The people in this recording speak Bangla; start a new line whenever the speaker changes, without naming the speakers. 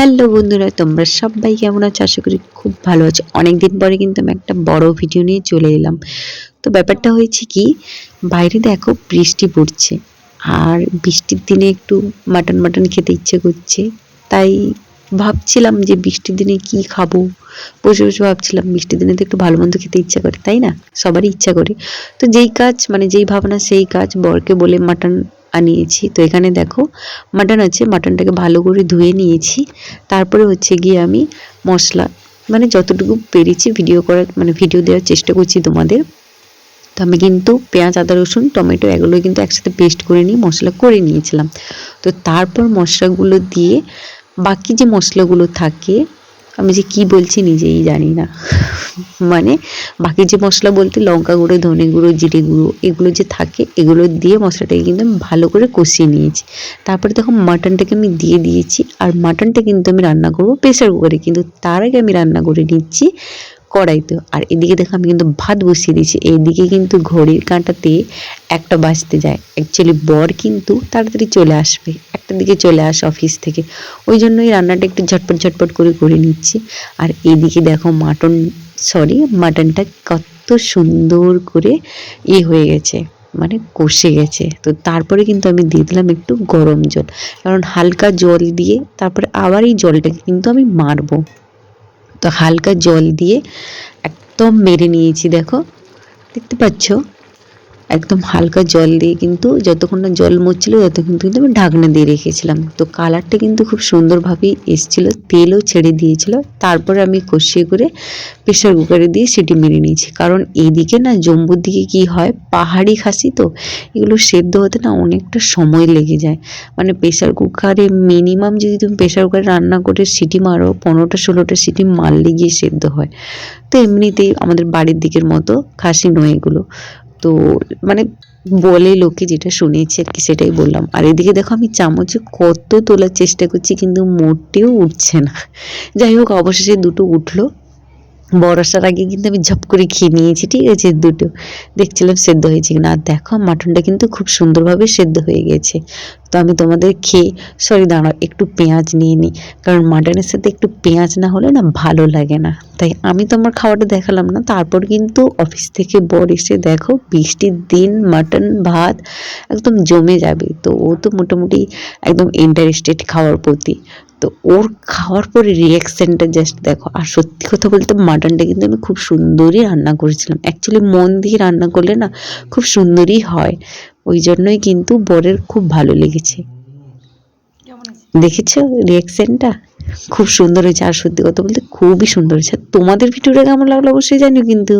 হ্যালো বন্ধুরা, তোমরা সবাই কেমন আছো? আশা করি খুব ভালো আছো। অনেকদিন পরে কিন্তু আমি একটা বড় ভিডিও নিয়ে চলে এলাম। তো ব্যাপারটা হয়েছে কি, বাইরে দেখো বৃষ্টি পড়ছে। আর বৃষ্টির দিনে একটু মাটন মাটন খেতে ইচ্ছে করছে। তাই ভাবছিলাম যে বৃষ্টির দিনে কি খাব? বসে বসে ভাবছিলাম, বৃষ্টির দিনে তো একটু ভালো মন্দ খেতে ইচ্ছা করে, তাই না? সবারই ইচ্ছা করে। তো যেই কাজ মানে যেই ভাবনা, সেই কাজ বরকে বলে মাটন আনিয়েছি। তো এখানে দেখো মাটন আছে মাটনটাকে ভালো করে ধুয়ে নিয়েছি। তারপরে হচ্ছে গিয়ে আমি মশলা মানে যতটুকু পেরেছি ভিডিও করার মানে ভিডিও দেওয়ার চেষ্টা করছি তোমাদের। তো আমি কিন্তু পেঁয়াজ, আদা, রসুন, টমেটো এগুলো কিন্তু একসাথে পেস্ট করে নিয়ে মশলা করে নিয়েছিলাম। তো তারপর মশলাগুলো দিয়ে বাকি যে মশলাগুলো থাকে আমি যে কি বলছি নিজেই জানি না। মানে বাকি যে মশলা বলতে লঙ্কা গুঁড়ো, ধনে গুঁড়ো, জিরে গুঁড়ো, এগুলো যে থাকে, এগুলো দিয়ে মশলাটাকে কিন্তু আমি ভালো করে কষিয়ে নিয়েছি। তারপরে তখন মাটনটাকে আমি দিয়ে দিয়েছি, আর মাটনটা কিন্তু আমি রান্না করব প্রেসার কুকারে কিন্তু তার আগে আমি রান্না করে নিচ্ছি কড়াইতে। আর এদিকে দেখো আমি কিন্তু ভাত বসিয়ে দিয়েছি। এইদিকে কিন্তু ঘড়ির কাঁটাতে একটা বাজতে যায়। অ্যাকচুয়ালি বর কিন্তু তাড়াতাড়ি চলে আসবে। একটা দিকে চলে আসে অফিস থেকে। ওই জন্যই রান্নাটা একটু ঝটপট ঝটপট করে করে নিচ্ছি। আর এইদিকে দেখো মাটন সরি মাটনটা কত সুন্দর করে ইয়ে হয়ে গেছে। মানে কষে গেছে। তো তারপরে কিন্তু আমি দিয়ে দিলাম একটু গরম জল। কারণ হালকা জল দিয়ে তারপরে আবার এই জলটাকে কিন্তু আমি মারবো। তো হালকা জল দিয়ে একদম মেরে নিয়েছি দেখো। দেখতে পাচ্ছ? একদম হালকা জল দিয়ে কিন্তু যতক্ষণ না জল মরছিল ততক্ষণ কিন্তু আমি ঢাকনা দিয়ে রেখেছিলাম। তো কালারটা কিন্তু খুব সুন্দরভাবেই এসছিল, তেলও ছেড়ে দিয়েছিল। তারপরে আমি কষিয়ে করে প্রেশার কুকারে দিয়ে সিটি মেরে নিয়েছি। কারণ এইদিকে না জম্বুর দিকে কি হয়, পাহাড়ি খাসি তো, এগুলো সেদ্ধ হতে না অনেকটা সময় লেগে যায়। মানে প্রেশার কুকারে মিনিমাম যদি তুমি প্রেশার কুকারে রান্না করে সিটি মারো, পনেরোটা ষোলোটা সিটি মারলে গিয়ে সেদ্ধ হয়। তো এমনিতেই আমাদের বাড়ির দিকের মতো খাসি নয় এগুলো। তো মানে বলে লোকে যেটা শুনেছি আর কি, সেটাই বললাম। আর এদিকে দেখো আমি চামচে কত তোলার চেষ্টা করছি, কিন্তু মোটেও উঠছে না। যাই হোক, অবশেষে দুটো উঠল। বড় আসার আগে কিন্তু আমি ঝপ করে খেয়ে নিয়েছি, ঠিক আছে, দুটো। দেখছিলাম সেদ্ধ হয়েছে কিনা। আর দেখো মাটনটা কিন্তু খুব সুন্দরভাবে সেদ্ধ হয়ে গেছে। তো আমি তোমাদের খেয়ে সরি দাঁড়াও, একটু পেঁয়াজ নিয়ে নিই। কারণ মাটনের সাথে একটু পেঁয়াজ না হলে না ভালো লাগে না। তাই আমি তোমার খাওয়াটা দেখালাম না, তারপর কিন্তু অফিস থেকে বর এসে দেখো, বৃষ্টির দিন মাটন ভাত একদম জমে যাবে। তো ও তো মোটামুটি একদম ইন্টারেস্টেড খাওয়ার প্রতি। তো ওর খাওয়ার পরে রিয়াকশানটা জাস্ট দেখো। আর সত্যি কথা বলতে মাটনটা কিন্তু আমি খুব সুন্দরই রান্না করেছিলাম। অ্যাকচুয়ালি মন দিয়ে রান্না করলে না খুব সুন্দরই হয়। ওই জন্যই কিন্তু বরের খুব ভালো লেগেছে। দেখেছ রিয়াকশনটা খুব সুন্দর হয়েছে। আর সত্যি কথা বলতে খুবই সুন্দর হয়েছে। তোমাদের ভিডিওটা কেমন লাগল অবশ্যই জানিও কিন্তু।